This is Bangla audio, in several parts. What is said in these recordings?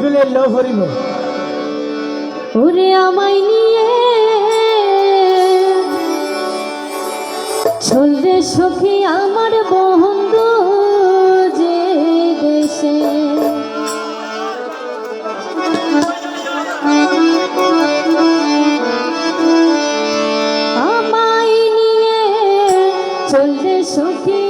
ফেলে এলেও ভরিব ওরে আমায় নিয়ে চল সখী আমার বন্ধু যে দেশে। আমায় নিয়ে চল সখী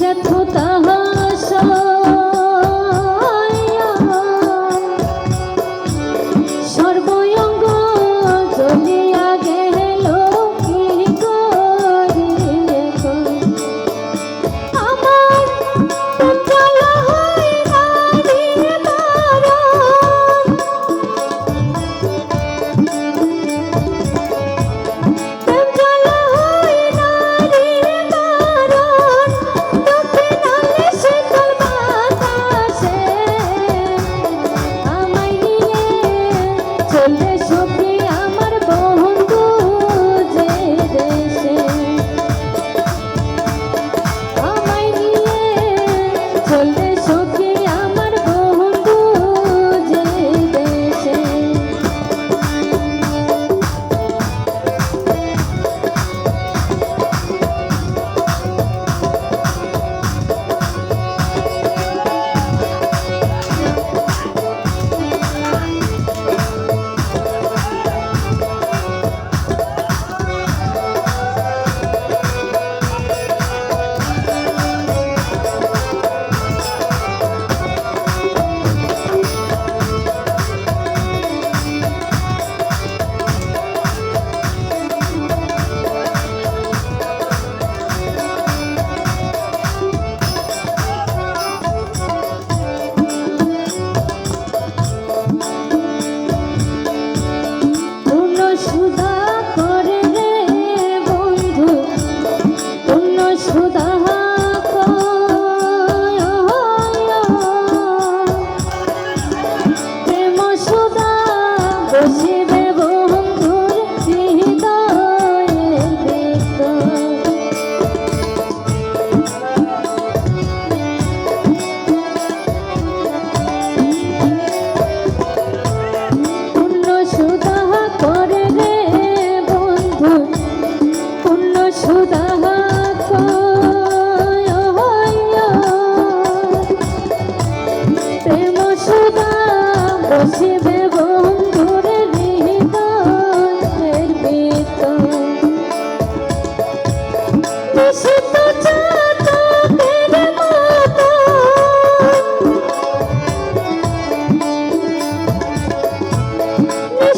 ব্যথতা